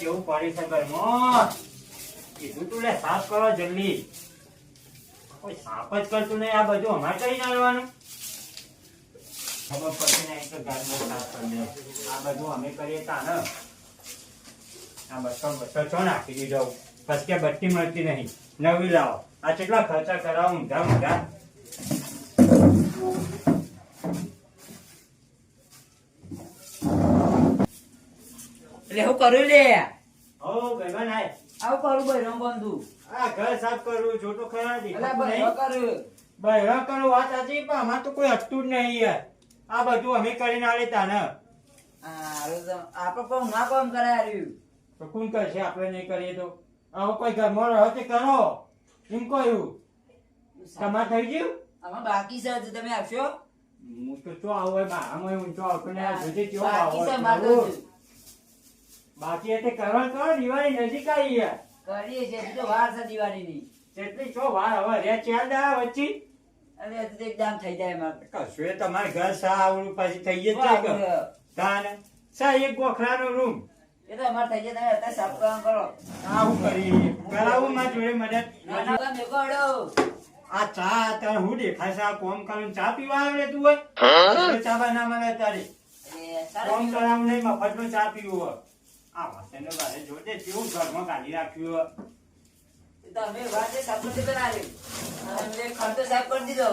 કેવું પડી છે ઘરમાં કીધું તું સાફ કરો જલ્દી. કોઈ સાફ જ કરતું નહીં, આ બધું અમારે કરી નાખવાનું ખબર પડશે ને તો બહુ સાફ કરી આ બધું અમે કરીએ તાને આ બસો બસો છો નાખી દીધો પછી બત્તી મળતી નહીં. નવી લાવો. આ કેટલા ખર્ચા કરાવો ઊંધા ઊંધા એટલે હું કરું લે? હો ભાઈબંધ આય. આવું કરું ભાઈ રમ બંધુ. આ ઘર સાફ કરવું છોટું ખરા એટલે દેખાતું ભાઈ નહીં કરું. બહેરા કરો વાત સાચી પણ અમાર તો કોઈ હતું જ નહીં યાર. આ બધું અમે કરીને આલે તાને. આપડે કોણ ના કોમ કરાય તો કોણ કરશે? આપણે નહીં કરીએ તો? આવો કોઈ ઘરમાં રહો તે કરો. એમ કહ્યું. તમારે થઈ ગયું? આમાં બાકી છે તમે આવશો? હું તો ચો આવો હોય હું ચો આવતો ને બાકી છે. મારે. બાકી એટલે કરવા કરો દિવાળી નજીક આવી યાર કરીએ છે તો વાર છે દિવાળીની. જેટલી છો વાર હવે રે ચાલ દા વચ્ચે. અરે તો એકદમ થઈ જાય મારે કશું એ તમારે ઘર સા આવડું પછી થઈ જાય છે તાને સા એક ગોખરાનો રૂમ. એ તો અમારે થઈ જાય તમે અત્યારે સાફ કામ કરો. આવું કરી કરાવું માં જોડે મદદ. ના ના કામ આ ચા તાર હું દેખાશે આ કોમ કરીને ચા પીવા આવે તું હોય? ચા બા ના મળે તારે કોમ. કરાવું નહીં મફતમાં ચા પીવું હોય. આ વાસણને બારે જોડે કેવું ઘરમાં કાઢી રાખ્યું તો વાર છે સાફ. અને અમને ખર્ચો સાફ કરી દીધો.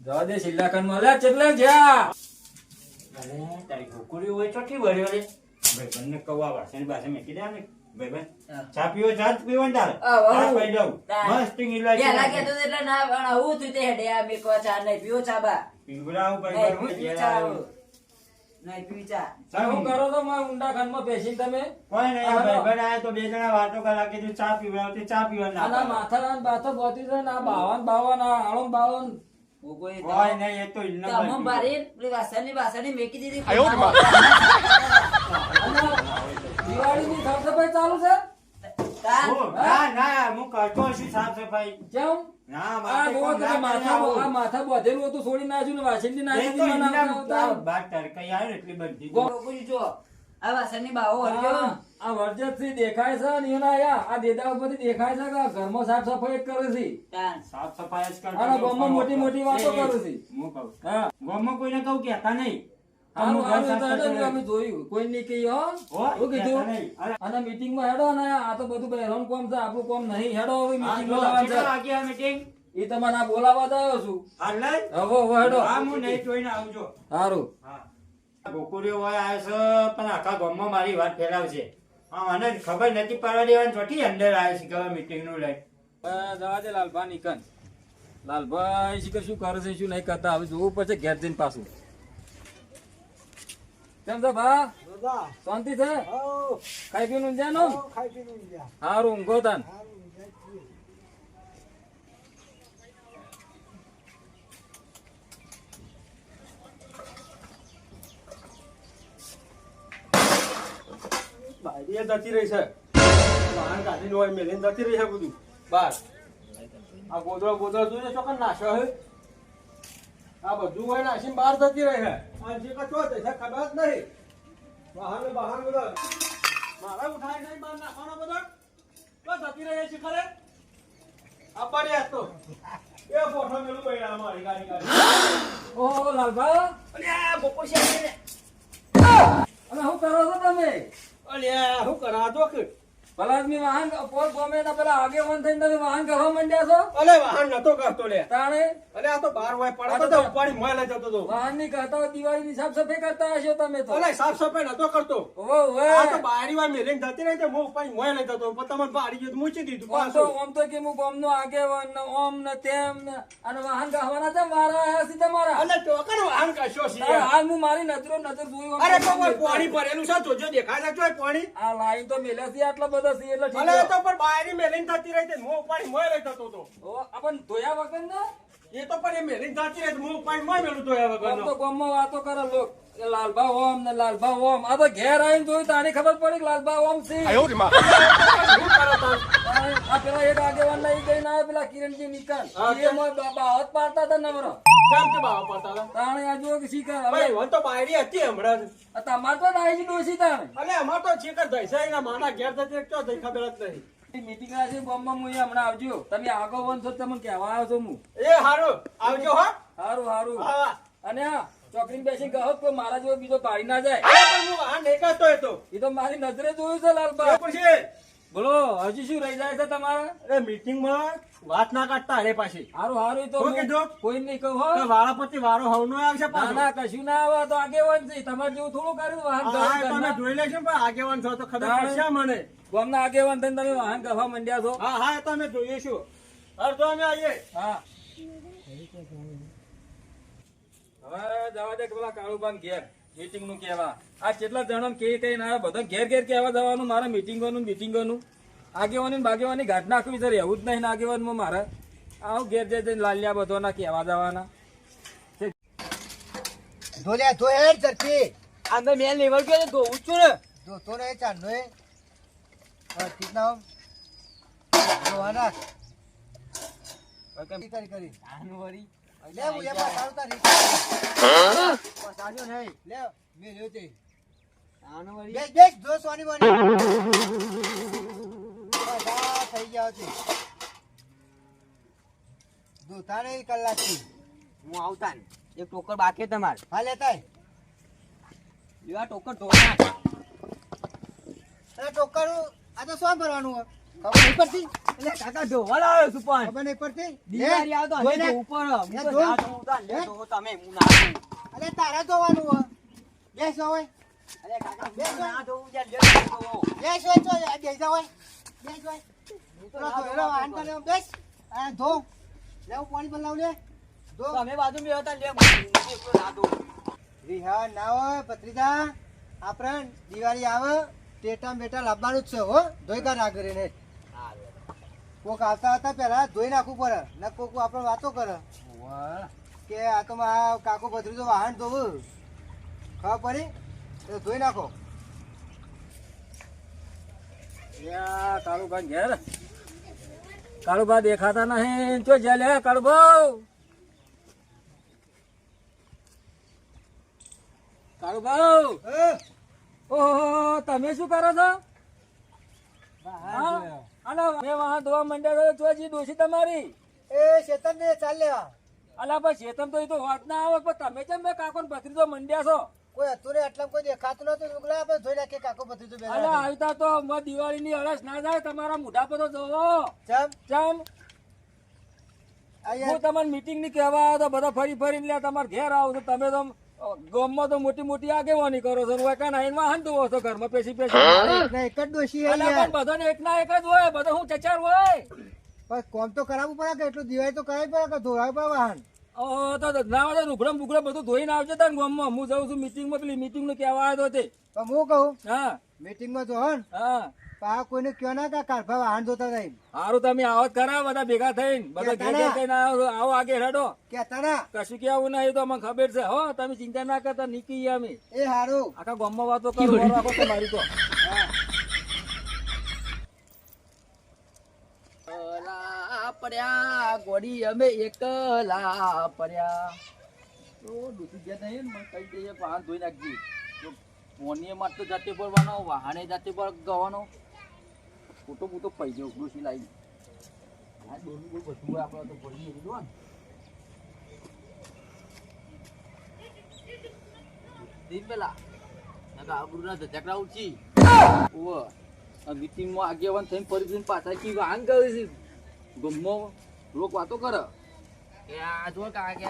જવા દે સિલ્લાખંડમાં લે ચેટલે જ્યાં? અરે તારી કુકુરી હોય ચોથી વળ્યો રે. ભાઈબંધને કહું આ વાસણ બાસણ મેકી દે ને ભાઈબંધ. ચા પીવો ચા પીવો ને તારે? ચા પી દઉં મસ્ત ઇલાયચી પેલા કહેતો એટલે ના પણ આવું તે હેડે આ મેકો ચા નહીં પીવો ચા બા. પીવડાવું. નહીં શું કરો તો ઊંડા બેસીને તમે? કોઈ નહીં તો બે જણા વાતો કરા કીધું ચા પીવડાવતી ચા પીવા ના માથા ના બાથા બોતી છે ને આ બાવન બાવન આ આળમ બાવન કોઈ નહીં એ તો ઇન્ના તો અમમ બારી વાસણની વાસણની મેકી દીધી. અને દિવાળીની સાફ સફાઈ ચાલુ છે? ના ના હું કરતો છું સાફ સફાઈ? કેમ? ના આ માથા કરે માથા બોધેલું હતું છોડી નાખ્યું ને વાસણની. બાર તડકાઈ આવે એટલી બધી. જો આ બાવો હરજો આ દેખાય છે ને એના આયા. આ દેદા ઉપરથી દેખાય છે કે ઘરમાં સાફ સફાઈ જ કરે છે? સાફ સફાઈ જ ગામમાં મોટી મોટી વાતો કરે છે. હું કહું હા. ગામમાં કોઈને કહું કહેતા નહીં. અમે જોયું. કોઈ નહીં કહી હો. હો, શું કહેતા કીધું. અને મીટિંગમાં હેડો ને આ તો બધું બહેરાન કોમ છે આપણું કોમ નહીં. હેડો હવે આ મીટિંગ બોલાવવાનું કેટલા છે. વાગે આ meeting? એ તમારે આ બોલાવવા છું. હવે હવે હેડો. હા, હું નહીં જોઈને આવજો સારું હા. હોય આવ્યો છે પણ આખા ગામમાં મારી વાત ફેલાવશે મને ખબર નથી પાડવા દેવાની ચોથી અંદર આવે છે કે મીટિંગનું લઈ. જવા દે લાલભા નિકન લાલભાઈ શું કરે છે શું નહીં કરતા? હવે જોવું પડશે ઘેર જઈને પાછું. કેમ છે ભા? શાંતિ છે? ખાઈ પીને ઊંઘ્યા નો સારું ઊંઘો તન. બાયરી એ જતી રહી છે. વાહન કાઢીને હોય મેલીને જતી રહી છે બધું. બાર. આ ગોદળો ગોદળો જોઈને ચોકન નાશો હે આ બધું હોય નાસીને બહાર જતી રહી છે. આ જે કચો છે તે ખબર જ નહીં. બહાર ને બહાર બધા. મારા ઉઠાય નહીં બહાર નાખવાનો બધો. તો જતી રહી છે ખરે. આ પડ્યા તો. એ પોઠો મેલું પડ્યા મારી ગાડી ગાડી. ઓહો લાલભા. અલ્યા બોકો છે. અને શું કરો છો તમે? અલ્યા શું કરા દો કે ભલા વાહન પોર ગમે ના પેલા આગેવાન થઈને તમે વાહન કરવા માંડ્યા છો? અલે વાહન નતો કરતો લે. તાણે? અલે આ તો બાર હોય પડતો તો ઉપાડી મોય લઈ જતો તો. વાહનની કરતા દિવાળી ની સાફ સફાઈ કરતા હશો તમે તો. અલે સાફ સફાઈ નતો કરતો. ઓ ઓહો. આ તો બારી વાર મેલીને જતી રહી તો હું ઉપાડી મોય લઈ જતો. પણ તમને બારી ગયું મૂકી દીધું ઓમ તો કે મુ તો કે હું ગામનો આગેવાન ને ઓમ ને તેમ ને અને વાહન ગાવાના છે મારા આયા છે તમારા. અલે ટોકર વાહન કશો છે. હાલ હું મારી નજરો નજર જોઈ અરે તો તો પાણી ભરેલું છે જોજો દેખાય છે પાણી. આ લાઈન તો મેલે છે આટલા બધા છે એટલે ઠીક અલે છે. તો પણ બાયરી મેલિન થતી રહી છે મો ઉપાડી મોય લઈ થતો તો ઓ, આપણ ધોયા વગર ને એ તો પણ એ મેલિન થતી રહી મો ઉપાડી પાણી માં મેલું ધોયા વગર તો વગરનો. વાતો કરે લોક કે લાલભા ઓમ ને લાલભા ઓમ આ તો ઘેર આવીને જોયું તારી ખબર પડી કે લાલભા ઓમ સી આયો રે તાર? આ પેલા એક આગેવાન લઈ ગઈને આવ્યા પેલા કિરણજી નિકાલ. એ મોય બાબા હાથ પાડતા હતા નવરો કેમ કે બાવા પડતા હતા? તાણે આ જો કે શીખર ભાઈ, વન તો બાયરી હતી હમણાં આ તમાર તો નાઈ ડોસી તાણે. અલે અમાર તો છેક ધૈસાઈ ના માના ઘેર જતી એક તો દઈ ખબર જ નહીં. મીટિંગ રાખી બોમ્બમાં હું હમણાં આવજો. તમે આગો વન છો તમને કહેવા આવ્યો છું હું. એ હારું. આવજો હા. હારું હારું. અને હા ચોકડી બેસી કે મારા જેવો બીજો પાડી ના જાય. હું આ નહીં કરતો એ તો મારી નજરે જોયું છે લાલબા. બોલો હજી શું રહી જાય છે તમારે? અરે મીટિંગમાં વાત ના કાઢતા અરે પાછી. હારું હારું તો કોઈ નહીં કહું હો. વાળા પછી વારો આવશે ના પાછો. ના કશું ના આવે તો આગેવાન છે. તમારે જેવું થોડું કર્યું વાહન હા, તો અમે ઘરના. જોઈ લેશો પણ આગેવાન છો તો ખબર પડશે મને. ગામના આગેવાન થઈને તમે વાહન ગવા મંડ્યા છો. હા હા તો અમે જોઈએ છું તો અમે આવીએ. હા. હવે જવા દે કે પેલા કાળુબાન ઘેર. મીટિંગનું કેવા આ કેટલા જણા કે કઈ ના બધા ઘેર ઘેર કહેવા જવાનું મારા મીટિંગોનું મીટિંગોનું. આગેવાની બાગેવાની ઘાટ નાખવી છે રહેવું જ નહીં આગેવાનમાં મારે. આવું ઘેર જઈ જઈને લાલિયા બધોના કહેવા જવાના. ધોલ્યા ધો હેડ ચરખી અંદર મેં લેવલ ગયો ને. જો તો ને ચાંદનો એ. કરી લે હું એમાં તારું તારી પસાડ્યો નહીં લે. મે લ્યો તે. આનું વળી. બેસ બેસ જો સોની બોની બધા થઈ ગયા છે. દોતા નહીં કલાકથી હું આવતા ને. એક ટોકર બાકી તમારે. હા લેતા લેવા ટોકર ધોવા અરે ટોકરું આ તો શું ભરવાનું હોય? ખબર એટલે કાકા છું પણ. ખબર નહીં પડતી? દિવાળી આવતો. ના તમે હું ના અરે તારા ધોવાનું હોય. બેસો હવે. અરે કાકા બે ના ધોઉં યાર, લે, ધોવો. બેસ તો આ હોય બેસ હોય હું તો પેલો ના ધોયેલો વાહન ધોઉં. કરે. બેસ. આ ધો. લે પાણી પર લાવ લે. ધો. તમે બાજુ માં હતા ને, લે, એકલો ના ના હોય ભત્રીજા આપણે દિવાળી આવે ટેટા બેટા લાવવાનું જ છે હો. ધોઈ હા, લે. કોક આવતા હતા પેલા ધોઈ નાખવું પડે. ને કોક આપણે વાતો કરે. કે આ તો મારા કાકો ભત્રીજો વાહન ધોવું. ખબર પડી? તો ધોઈ નાખો. યા કાળુબા ઘેર. કાળુભા દેખાતા નહીં. ચો જ્યાં લે કાળુભાઉ કાળુબા ઓહો તમે શું કરો છો? અલા મેં વાહન ધોવા માંડ્યા તો જી દોષી તમારી? એ શેતન ને ચાલ્યા. અલા ભાઈ શેતન તો એ તો વાત ના આવે પણ તમે કેમ મેં કાકો ભત્રીજો મંડ્યા છો? કોઈ અતુરે ને આટલા કોઈ દેખાતું નતું લુગડા આપણે ધોઈ નાખીએ કાકો ભત્રીજો બે અલા આવતા તો દિવાળી ની અરસ ના જાય તમારા મોઢા પર તો જોવો. ચમ? ચમ? હું તમને મીટિંગની કહેવા આવ્યો તો બધા ફરી ફરીને લે તમારે ઘેર આવો તો તમે તો ગામમાં તો મોટી મોટી આગેવાની કરો છો ને કાના આઈને વાહન ધોવો છો ઘરમાં પેસી પેસી એક જ દોષી પણ બધાને એક ના એક જ હોય બધા હું ચચાર હોય. પણ કોમ તો કરાવવું પડે કે એટલું દિવાળી તો કરાવી પડે કે ધોવાય પડે વાહન? ઓ તો ના હોય તો રૂગડમ બુગડમ બધું ધોઈને આવજો તાર ગામમાં. હું જાઉં છું મીટિંગમાં પેલી મીટિંગનું કહેવા આવ્યો તો. તે હું કહું હા. મીટિંગમાં જો હન. હા. પા કોઈને કયો ના કે કારભા વાહન ધોતા નહીં. સારું તમે આવત ખરા બધા ભેગા થઈને બધા ઘેર ઘેર થઈને આવો આવો આગે હેડો. કેતા ના. કશું કેવું નહીં તો અમને ખબર છે. હો તમે ચિંતા ના કરતા નીકળી અમે. એ હારું. આખા ગામમાં વાતો કરો રાખો તમારી તો. પડ્યા ગોડી અમે એકલા પડ્યા. તો ડૂસી ગયા નહીં ને મને કહી દઈએ વાહન ધોઈ નાખજે. તો મોનીએ માં તો જાતે પડવાનો વાહને જાતે પર ગવાનો ફોટો ફોટો પડી ગયો ડૂસી લાવી આ બહુ બધું આપણે તો ભરી દીધું ને દિન પેલા નકા આબરૂના ધચકડા ઉઠી ઓવ આ મીટિંગમાં આગેવાન થઈને ફરી ફરીને પાછા કી વાહન કરે છે? ગમો લોક વાતો કરે. કે આ જો કે આગે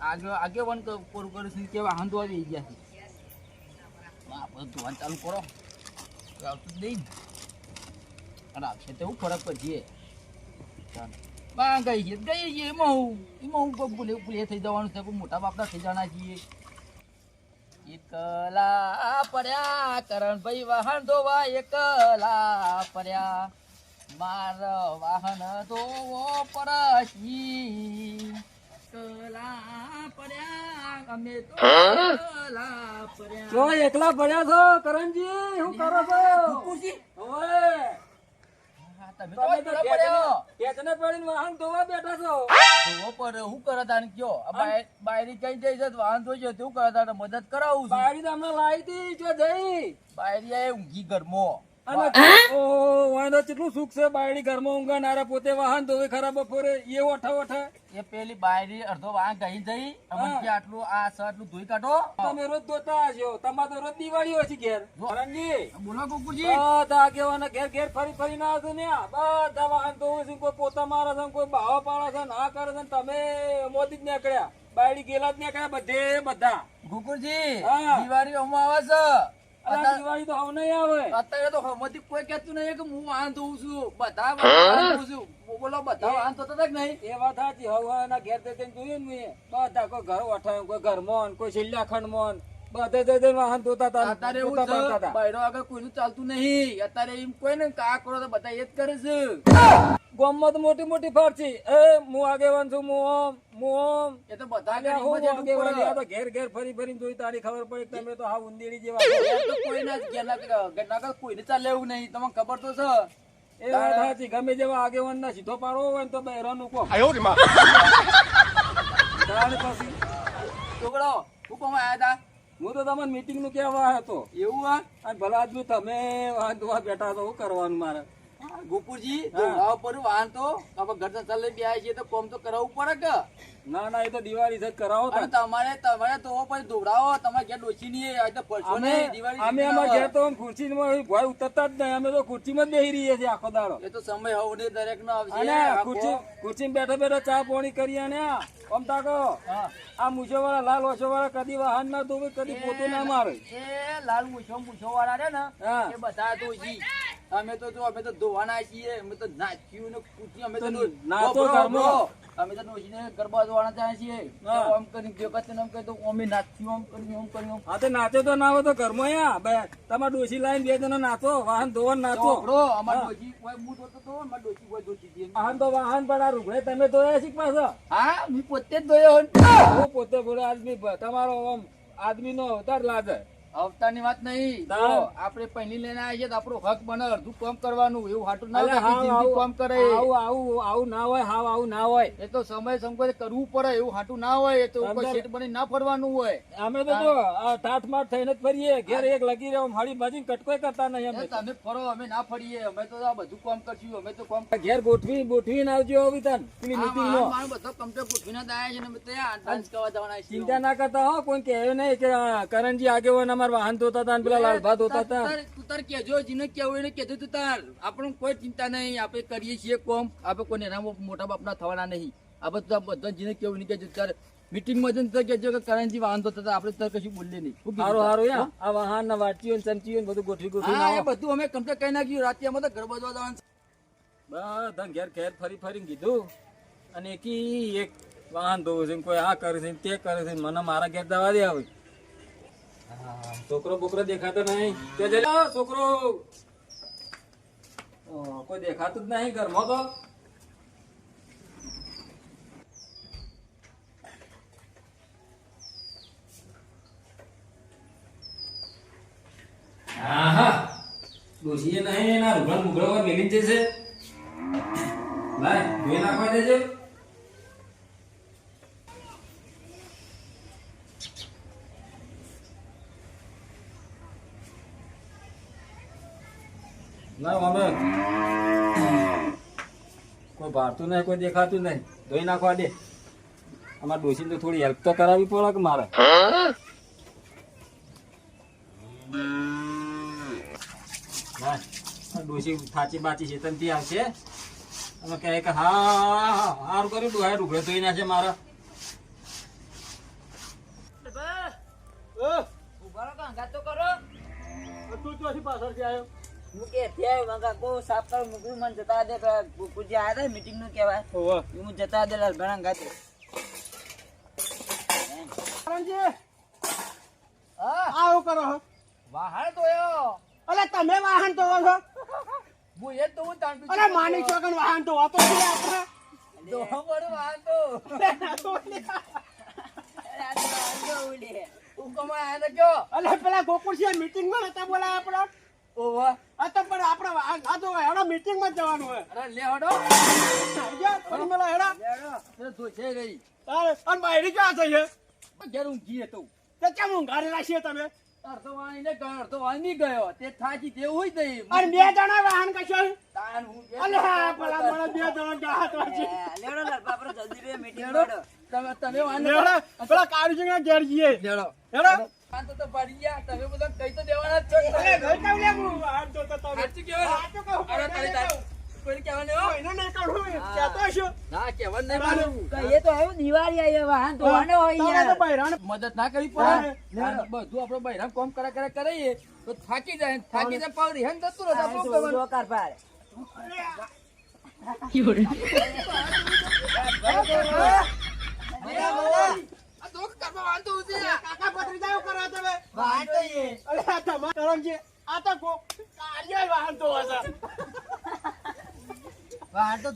આગે આગેવાન ક- પૂરું કરે છે કે વાહન તો આવી ગયા છે. આ બધું ચાલુ કરો. આવતું ને. અને આવશે તો હું ફરક પડીએ બા ગઈ ગઈ ગઈ ગઈ એમાં હું એમાં હું ભૂલે ભૂલે થઈ જવાનું છે કોઈ મોટા બાપના થઈ જવાના છીએ એકલા પડ્યા કરણભાઈ વાહન ધોવા એકલા પડ્યા માર વાહન ધોવો પડશી અમે તો એકલા પડ્યા. જો એકલા પડ્યા છો કરણજી શું કરો છો હા, તમે તો. ટેચને પડીને વાહન ધોવા બેઠા છો જોવો પડે, હું કરે તાને કયો? બાયરી કઈ જાય છે વાહન ધોઈ તો હું કરે તાને મદદ કરાવું છું. બારી તમને લાવી હતી જો જઈ બાયરી આય ઊંઘી ઘરમાં. વાંધો કેટલું સુખ છે? બાયડી ઘરમાં ઊંઘાનારા પોતે વાહન ધોવે ખરા બપોરે એ ઓઠા ઓઠા. એ પેલી બાયરી અડધો વાહન ગઈ જઈ અમને આટલું આ સ આટલું ધોઈ કાઢો. તમે રોજ ધોતા હશો. તમારે તો રોજ દિવાળી હોય છે ઘેર. કરણજી બોલો કુકુરજી બધા આગેવાના ઘેર ઘેર ફરી ફરી ના આવશે ને આ. બધા વાહન ધોવે છે કોઈ પોતા મારે છે કોઈ બાવા પાડે છે ના કરે છે ને તમે મોદી જ નીકળ્યા. બાયડી ગેલા જ નીકળ્યા બધે બધા. કુકુરજી હા. દિવાળી અમુ આવે છે. દિવાળી તો હવે નહીં આવે. અત્યારે તો હમણાંથી કોઈ કહેતું નહીં કે હું વાહન ધોઉં છું. બધા વાહન છું. બોલો બધા વાહન હતા નહીં? એ વાત સાચી. હવે એના ઘેર જઈને જોયું ને મેં. બધા કોઈ ઘર વઠાયું કોઈ ઘરમાં કોઈ છેલ્લા ખંડમાં બધે જઈ જઈને વાહન ધોતા હતા. અત્યારે એવું છે હતા. આગળ કોઈનું ચાલતું નહીં. અત્યારે એમ કોઈ ને કા કરો તો બધા એ જ કરે છે. ગામમાં તો મોટી મોટી ફરતી એ હું આગેવાન છું હું ઓમ હું ઓમ. એ તો બધા અલ્યા, આગળ હું એમ જ એટલું આગેવાની? આ પડે. તો ઘેર ઘેર ફરી ફરીને જોઈ તારી ખબર પડી તમે તો હા ઉંદેડી જેવા કોઈના ચાલે એવું નહીં. તમને ખબર તો છે. એ વાત સાચી. ગમે જેવા આગેવાન ના સીધો પાડવો હોય ને તો બહેરાનું નું તારે પછી. છોકરો હું કોમ આયા હતા હું તો તમને મીટિંગનું કહેવા હતો. એવું આ? ભલા આદમી તમે વાહન ધોવા બેઠા તો શું કરવાનું મારે? ગોપુરજી દોડાવ પર વાહન તો આપણે ઘર તો લઈ બે છીએ તો કોમ તો કરાવવું પડે કે? ના ના એ તો દિવાળી છે કરાવો અને તમારે તમારે તો પછી દોડાવો તમારે ઘેર ડોસી નહીં આજે તો પડશો ને દિવાળી અમે જેવી ઘેર તો ખુરશી ભય ઉતરતા જ નહીં અમે તો ખુરશી માં બેહી રહીએ છીએ આખો દાડો. એ તો સમય હવે દરેક નો આવશે અને ખુરશી ખુરશી બેઠા બેઠા ચા પાણી કરી અને આ, આમ તાકો આ મૂછો વાળા લાલ ઓછો વાળા કદી વાહન ના તો કદી પોતું ના મારે. એ લાલ મૂછો મૂછો વાળા છે ને એ બધા તો જી. અમે તો જો અમે તો ધોવાના છીએ અમે તો નાચ્યું ને કૂટ્યું અમે તો નાચો બબરો, અમે તો નોજીને ગરબા ધોવાના ત્યાં છીએ. હા. આમ કરીને જે વખતે આમ કહી તો અમે નાચ્યું આમ કર્યું આમ કર્યું હા તો નાચો તો ના હોય તો ઘરમાં યા બે તમારે ડોસી લાઈન બે જણા નાચો વાહન ધોવા નાચો. છોકરો અમાર હા. ડોશી કોઈ હું ધોતો તો અમાર ડોશી કોઈ ધોતી દે વાહન તો વાહન પણ આ રૂગડે તમે ધોયા છે પાછો? હા મેં પોતે જ ધોયો હું પોતે બોલો આદમી તમારો આમ આદમી નો અવતાર લાગે. અવતારની વાત નહીં. આપણે પહેલી લઈને આવીએ તો આપણો હક બને અડધું કામ કરવાનું એવું હાટું ના હોય કામ કરે. આવું આવું આવું ના હોય હાવ આવું ના હોય. એ તો સમય સંકોચ કરવું પડે એવું હાટું ના હોય એ તો શેઠ બની ના ફરવાનું હોય. અમે તો જો ઠાઠ માઠ થઈને જ ફરીએ ઘેર એક લગી રહ્યો હાડી બાજી કટકોય કરતા નહીં અમે તમે ફરો અમે ના ફરીએ અમે તો આ બધું કામ કરશું અમે તો કામ ઘેર ગોઠવી ગોઠવી ના આવજો વિધાન પેલી મીટિંગ નો બધો કમ્પ્લેટ ગોઠવીને જ આયા છે ને આ ડાન્સ કરવા જવાના ચિંતા ના કરતા હો કોઈ કહે નહીં કે કરણજી આગેવાન અમાર વાહન ધોતા હતા પેલા લાલભા ધોતા હતા તું. તાર કહેજો જેને કહેવું એને કહેજો તું તાર. આપણને કોઈ ચિંતા નહીં આપણે કરીએ છીએ કોમ. આપણે કોઈ એના મોટા બાપના થવાના નહીં. આપણે તો બધા જેને કેવું નહીં કહેજો તાર. મીટિંગમાં જઈને તો કહેજો કે કરણજી વાહન ધોતા હતા આપણે તાર કશું બોલીએ નહીં? હારું યા. આ વાહન ના વાટીઓ ચમચીઓ બધું ગોઠવી ગોઠવી બધું અમે કમ્પ્લેટ કહી નાખ્યું. રાતે અમે તો ગરબા જોવા જવાનું. બધા ઘેર ઘેર ફરી ફરીને કીધું. અને એકી એક વાહન ધોવું છે કોઈ આ કરે છે તે કરે છે મને મારા ઘેર દવા દે આવે છોકરો બોકરો દેખાતો નહીં. તે જઈ છોકરો. કોઈ દેખાતું જ નહીં ઘરમાં તો. ડોશીએ નહીં એના રૂગણ પર મેલી જશે ભાઈ જોઈ નાખવા દેજો. ના અમે કોઈ ભારતું નહીં કોઈ દેખાતું નહીં. ધોઈ નાખવા દે. અમારે ડોસી તો થોડી હેલ્પ તો કરાવી પડે કે મારે? ડોસી થાચી બાચી છે તનથી આવશે. અમે કહે કે હા હા હારું કર્યું ડોહાય રૂગડે ધોઈ નાખે મારા. ઊભા રહો, કાંગા તો કરો? તું ચોથી પાછળથી આવ્યો? હું ત્યાં મંગા કો સાફ કર મુકરું મન જતા દે ગુજી આયા હતા મીટિંગનું કહેવાય. ઓવા હું જતા દે લાલ ઘણા ગાતે. કરણજી હા? આવું કરો છો વાહન અલે તમે વાહન તો છો? હું એ જ ધોઉં તાણ તું અરે માની ચોકન વાહન તો વાતો છે આપણે? તો. અરે આ તો લે. પેલા ગોકુળસિંહ મીટિંગમાં નતા બોલાયા આપણા? ઓહો આ તો પણ આપણે આ ના તો હેડો મીટિંગમાં જ જવાનું હોય. અરે લે હડો. આઈ ગયા? ફરી હેડો. તો છે રહી. તારે અને બાયડી ક્યાં છે? ઘેર ઊંઘી હતો તે. કેમ ઊંઘાડી રાખીએ તમે? અડધો વાણી ને ગયો અડધો વાણી ગયો. તે થાકી તેવું હોય તઈ અને બે જણા વાહન કશો તાન હું અલે પેલા મને બે જણા ગાહત વાંચી લે, લેવડો જલ્દી રે meeting લેડો. તમે તમે વાંધો લેવડો પેલા કાળુજીના ઘેર જઈએ. લેડો હેડો. મદદ ના કરી પડે. બધું આપડે બહેરામ કોમ કરે કરે કરીએ તો થાકી જાય થાકી જાય પાવ રિહાન થતું રહે આ તો વાંધો છે. કાકા ભત્રીજા એવું કરો તમે વાહન એ. અરે આ તમારા કરણજી, આ તો કો- કાર્ય વાહન હશે. વાહન તો.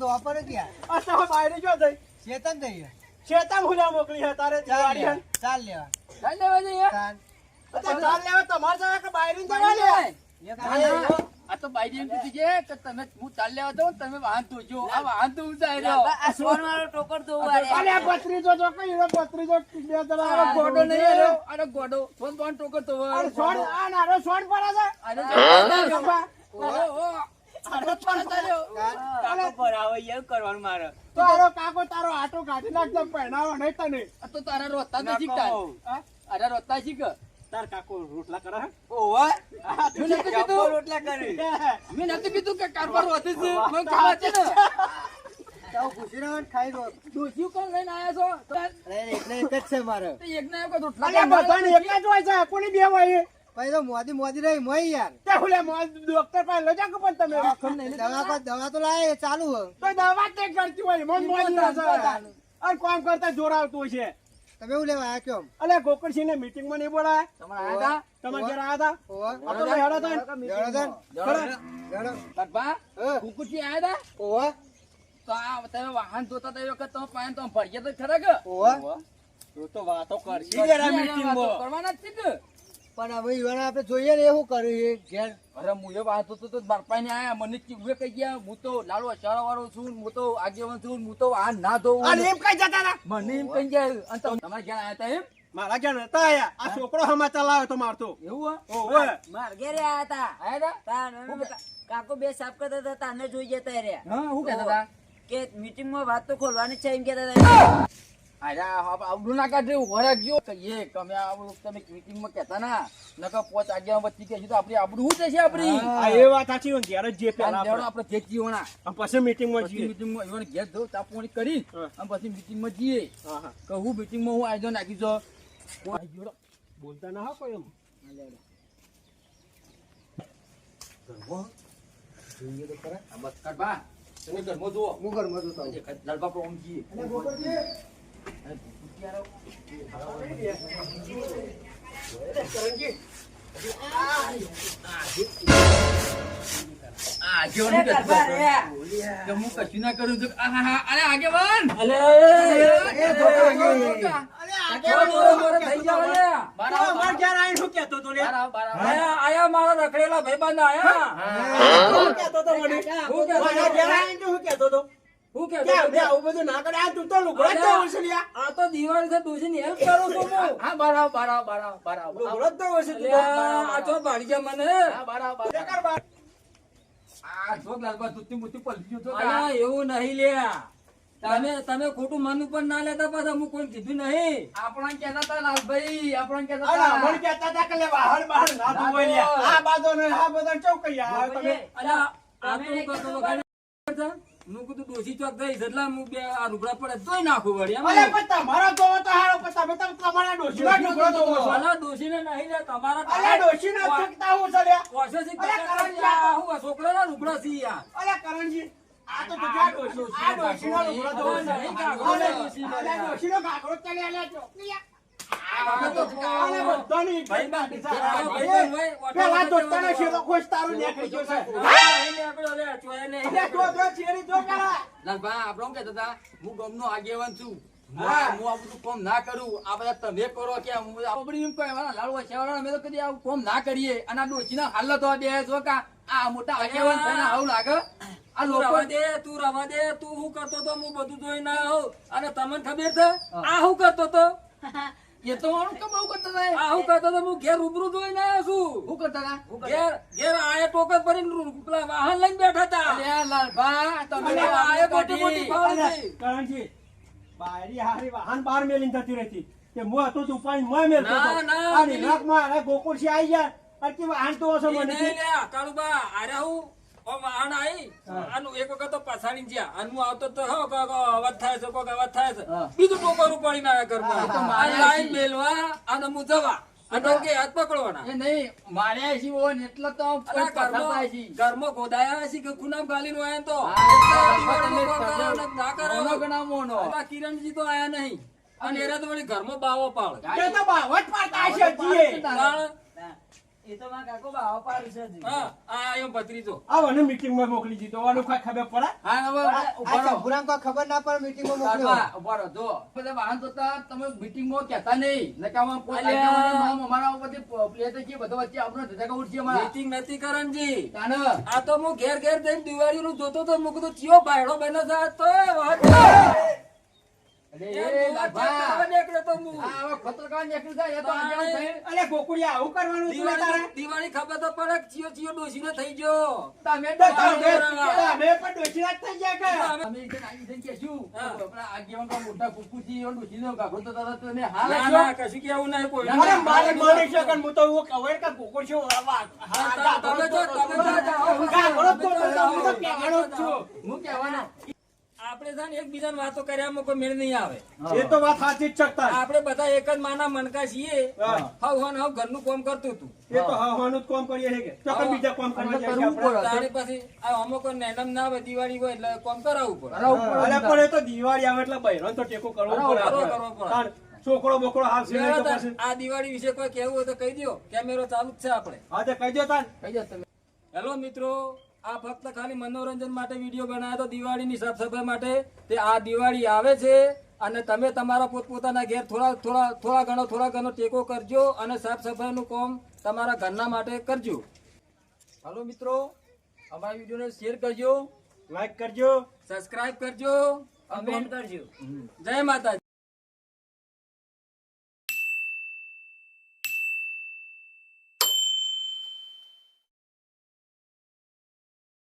આ જો થઈ. ચેતન થઈ ભૂલ્યા મોકલી તારે ચાલ દિવાળી લેવા. ચાલ લેવા. ચાલ લેવા જઈએ. ચાલ. ચાલ લેવા તમારે જવા કે જવા લેવા? આ તો બાઈડી કીધું છે કે તમે હું ચાલ લેવા તમે વાહન ધોજો. આ વાહન તો ઊંચાઈ રહ્યો આ સોન વાળો ટોકર ધોવા રે. અલે આ જો કઈ એનો ભત્રીજો બે જણા આનો ગોડો નહીં આવ્યો. આનો ગોડો. ફોન ફોન ટોકર તો અરે સોન આ નારો સોન પડે છે. આનો ઓહો, આનો ફોન કર્યો. કાકો પર આવે એવું કરવાનું મારે. તો આરો કાકો તારો આટો કાઢી નાખજો પહેણાવો નહીં તને. તો તારા રોતા નજીક શીખતા અરે રોતા શીખ તાર કાકો રોટલા કરે ઓવે. મેં નતું કીધું. રોટલા કરી. મેં નતું કીધું કે કારવાર રોતે છે. મને ખાવા છે ને. તો ખુશી રહો ખાઈ લો. ડોશીઓ કોણ લઈને આયા છો? અરે એટલે એક જ છે મારે. તે એક રોટલા અલ્યા બધાને એક જ હોય છે. કોની બે હોય? ભાઈ તો મોદી મોદી રહી મોય યાર. તે હુલે મોદી ડોક્ટર પાસે લઈ જાઓ પણ તમે? દવા કો- દવા તો લાય ચાલુ તો દવા તે કરતી હોય. મોં મોં અને કામ કરતા જોરાવતું છે. તમે એવું લેવા આયા કેમ? અલે ગોકળસિંહ ને મીટિંગમાં નહીં બોલાય. તમારે આયા તમારે ઘેર આયા હતા? ઓવા આ તો હેડો થાય હેડો જણ. હતા જડો. બાપા હે. આયા હતા? ઓવા તો આ તમે વાહન ધોતા હતા એ વખત તમે પાણી તો ભરીએ તો ખરા કે? ઓવા તો વાતો કરશી. કરવાના જ છે કે? પણ હવે ઈવન આપણે જોઈએ ને એવું કર્યું ઘેર. અરે હું એ વાતો તો તો બારપાઈ ને આયા મને કીધું કઈ ગયા? હું તો લાલો અશાળા વાળો છું હું તો આગેવાન છું હું તો આ ના ધોઉં અને એમ કઈ જતા ના મને એમ કઈ ગયા? અને તમે તમારા ઘેર આયા હતા એમ? મારા ઘેર હતા આયા. આ છોકરો હમા ચલાવે તો મારતો. એવું હે? ઓવે માર ઘેર આયા હતા આયા હતા કાકો બે સાફ કરતા હતા તાને જોઈ જતા રહ્યા. હા હું કહેતા હતા? કે મીટિંગમાં માં વાત તો ખોલવાની છે એમ કહેતા હતા. અરે આવડું ના કાઢે વરા ગયો કહીએ કે અમે આવડું તમે મીટિંગમાં કહેતા ના. નકર પોચ આગેવાન વચ્ચે છે તો આપણી આબરૂ શું થશે આપણી? આ એ વાત સાચી હોય ઘેર જ જે લેવડો આપણે. હોણા અને પછી મીટિંગમાં પછી જઈએ. મીટિંગમાં ઈવન ઘેર જવું તાપવાની કરી હા. અને પછી મીટિંગમાં જઈએ. હા હા. કે હું મીટિંગમાં હું આયોજન નાખી જોડો. બોલતા ના હો કોઈ એમ. આ બસ કાઢ બા. તમે ઘરમાં જુઓ. હું ઘરમાં જોતો લાલબા પર આમ જઈએ. મોરે. આયા આયા રખડેલા ભાઈબંધ આયા. શું કેતો તો હું કહેતો તો? હું કે? આવું બધું ના કરે. આ તું તો લુગડો જ આ તો દિવાળી છે કરું હું. લુગડો જ તું આ તો ગયા મને. હા. આ લાલબા તુતી મુતી પલટી ગયો તો એવું નહીં લ્યા તમે તમે ખોટું મન ઉપર ના લેતા પાછા હું કોઈ કીધું નહીં. આપણા કેતા હતા લાલભાઈ આપણા કેતા હતા. મને કહેતા હતા કે બહાર બહાર ના ધોવાય આ બાજુ ને આ બધા ચૌ કહી તમે અલ્યા, આ તો હું કીધું ડોસી ચોક ગઈ એટલે હું બે આ રૂપડા પડે તોય નાખું વળી એમ અલે પણ તમારો તો તો હારો પણ તમે તો તમારા ડોસી ના લુગડો તો છો. ડોસી ને નહીં લે તમારા અલે ડોસી ના ચકતા હું છે લ્યા. સી આ હું છોકરા છોકરાના રૂપડા સી યાર અલે કરણજી આ તો તું ડોસી આ ડોશીનો લુગડો રૂપડા તો નહીં કાઢો, ડોસી નો અલે. ડોશીનો ચાલે અલે ચોકલી તો પેલા. હા, જો, જો, જો આપણો કોમ ના કરું તમે કરો કે તો કદી આવું કોમ ના કરીએ અને આ ડોશીના હાલત હોય બે કા આ મોટા આગેવાન થઈને આવું લાગે આ તું લોકો દે તું રવા દે તું શું કરતો તો હું બધું જોઈ ના આવું અને તમને ખબર છે આ શું કરતો તો એ તો મારું કેમ આવું કરતા હતા આ શું કરતો હું ઘેર રૂબરૂ જોઈ ના આવ્યો શું કરતા હતા? ઘેર? ઘેર આયે ટોકર ભરીને પેલા વાહન લઈને બેઠા હતા. અલ્યા લાલભા, તમે આયે મોટી મોટી ફાવડી કરણજી બાયરી હારી વાહન બહાર મેલીને જતી રહેતી. કે હું હતો તો ઉપાડી મોય મેલતો ના, ના, આ પેલી- નિરાકમાં અરે ગોકુળસિંહ આઈ ગયા. અરે કે વાહન તો ઈ મને કાળુબા, અરે હું. ઓ આઈ. આનું એક વખત તો પછાડી ગયા આનું આવતો તો હો કોક અવાજ થાય છે કોક અવાજ થાય છે. બીજું ટોકર ઉપાડીને આવ્યા ઘરમાં. આ લાઈન મેલવા અને હું જવા. અને કે હાથ પકડવાના. એ નહીં માર્યા છે હોય ને એટલે તો કોઈ અલા, પથ્થર ઘરમાં થાય છે. ઘરમાં ગોદાયા છે કે ખૂનામ ગાલીનું આયા તો? હા, દિવાળીમાં તમે કોક કરો ને ના કરો. મોનો ગણા મોનો. અલા, કિરણજી તો આયા નહીં. અને એરા તો વળી ઘરમાં બાવો પાડ. પાડતા. કારણ, એ તો મારા કાકો બાવા પાડું છે હા આ આયો ભત્રીજો. આ મને મીટિંગમાં મોકલી દીધો. આનું કાંઈ ખબર પડે? હા, હવે આ ઊભા કોઈ ખબર ના પડે મીટિંગમાં મોકલ્યો. કાકા, રહો. જો, બધા વાહન જોતા તમે મીટિંગમાં કહેતા નહીં. નકામાં પોત. અમારા ઉપરથી પ્લેટ છે, બધો વચ્ચે આપણો ધજાકા ઉડશે અમારા. મીટિંગ નથી કરણજી તાને. આ તો હું ઘેર ઘેર જઈને દિવાળી નું જોતો તો મું કીધું ચિયો ભાયડો બને છે. તો વાત. દિવાળી દિવાળી ખબર તો પડે કે ચિયો ચિયો થઈ ગયો. તમે તમે. તમે ડોશીના જ થઈ ગયા કે? અમે છે ને આવી જઈને કહેશું, હા. આપણા આગેવાન તો મોટા કુકુજી, એવો ડોશીનો ગાભરો તો હાલ ના. ના કશું કેવું નહીં કોઈ મારે શકે ને હું તો એવું કહું કે ગોકુળસિંહ વાળા હા, તા- તમે તમે તો હું તો કહેવાનો છું. હું કહેવાનો. આપણે છે ને એકબીજાને વાતો કર્યામાં કોઈ મેળ નહીં આવે. એ તો વાત સાચી જ શકતા આપણે બધા એક જ માના મનકા છીએ. હવ હન હવ ઘરનું કામ કરતું હતું. એ તો હવાનું જ કામ કરીએ છે કે. ચોક્કસ બીજા કામ કરવા તો. તારે પછી આ અમુક નેનમ ના આવે દિવાળી હોય એટલે કામ કરાવવું પડે. અરે પણ એ તો દિવાળી આવે એટલે બહેરો તો ટેકો કરવો પડે કરવો પડે. છોકરો બોકરો હાલશે તો આ દિવાળી વિશે કોઈ કેવું હોય તો કહી દો કેમેરો ચાલુ જ છે આપણે. હા તો કહી દો તાન કહી દો તમે. હેલો મિત્રો. આ ફક્ત ખાલી મનોરંજન માટે વીડિયો બનાવ્યો હતો દિવાળીની સાફ સફાઈ માટે તે આ દિવાળી આવે છે અને તમે તમારા પોતપોતાના ઘેર થોડા થોડા થોડા ઘણો થોડા ઘણો ટેકો કરજો અને સાફ સફાઈનું કામ તમારા ઘરના માટે કરજો. હાલો મિત્રો અમારા વિડીયોને શેર કરજો. લાઈક કરજો. સબસ્ક્રાઇબ કરજો. કમેન્ટ કરજો. જય માતાજી.